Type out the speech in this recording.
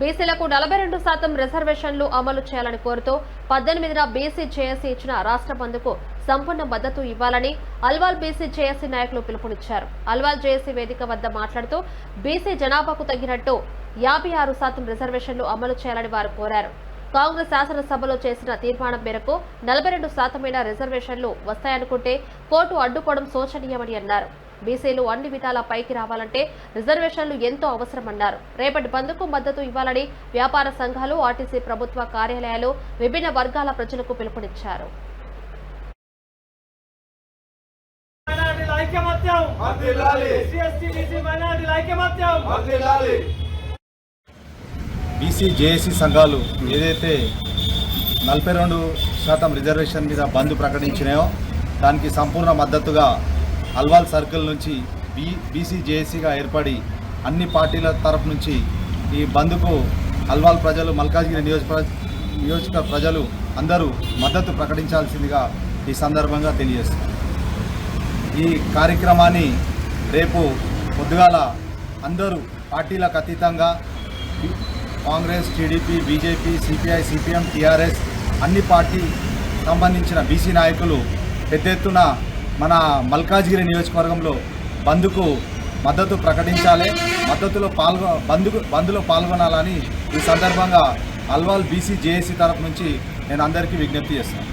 బీసీలకు నలభై రెండు శాతం రిజర్వేషన్లు అమలు చేయాలని కోరుతూ పద్దెనిమిదిన బీసీ జేఏసీ ఇచ్చిన రాష్ట్ర అందుకు సంపూర్ణ మద్దతు ఇవ్వాలని అల్వాల్ బీసీ జేఏసీ నాయకులు పిలుపునిచ్చారు. అల్వాల్ జేఏసీ వేదిక వద్ద మాట్లాడుతూ బీసీ జనాభాకు తగినట్టు యాభై ఆరు శాతం రిజర్వేషన్లు అమలు చేయాలని వారు కోరారు. కాంగ్రెస్ శాసనసభలో చేసిన తీర్మానం మేరకు నలభై రెండు శాతమైన రిజర్వేషన్లు వస్తాయనుకుంటే కోర్టు అడ్డుకోవడం శోచనీయమని అన్నారు. బీసీలు అన్ని విధాలా పైకి రావాలంటే రిజర్వేషన్లు ఎంతో అవసరమన్నారు. రేపటి బంద్కు మద్దతు ఇవ్వాలని వ్యాపార సంఘాలు ఆర్టీసీ ప్రభుత్వ కార్యాలయాలు విభిన్న వర్గాల ప్రజలకు పిలుపునిచ్చారు. బీసీ జేఏసీ సంఘాలు ఏదైతే నలభై రెండు శాతం రిజర్వేషన్ మీద బంద్ ప్రకటించినాయో దానికి సంపూర్ణ మద్దతుగా అల్వాల్ సర్కిల్ నుంచి బీ బీసీజేఏసీగా ఏర్పడి అన్ని పార్టీల తరపు నుంచి ఈ బంద్కు అల్వాల్ ప్రజలు మల్కాజ్గిరి నియోజక నియోజక ప్రజలు అందరూ మద్దతు ప్రకటించాల్సిందిగా ఈ సందర్భంగా తెలియజేస్తున్నారు ఈ కార్యక్రమాన్ని రేపు పొద్దుగాల అందరూ పార్టీలకు అతీతంగా Congress TDP BJP CPI CPM TRS అన్ని పార్టీ సంబంధించిన బీసీ నాయకులు పెద్ద ఎత్తున మన మల్కాజ్గిరి నియోజకవర్గంలో బంద్కు మద్దతు ప్రకటించాలి. మద్దతులో పాల్గొ బంద్కు బంద్లో పాల్గొనాలని ఈ సందర్భంగా అల్వాల్ బీసీ జేఏసీ తరఫు నుంచి నేను అందరికీ విజ్ఞప్తి చేస్తాను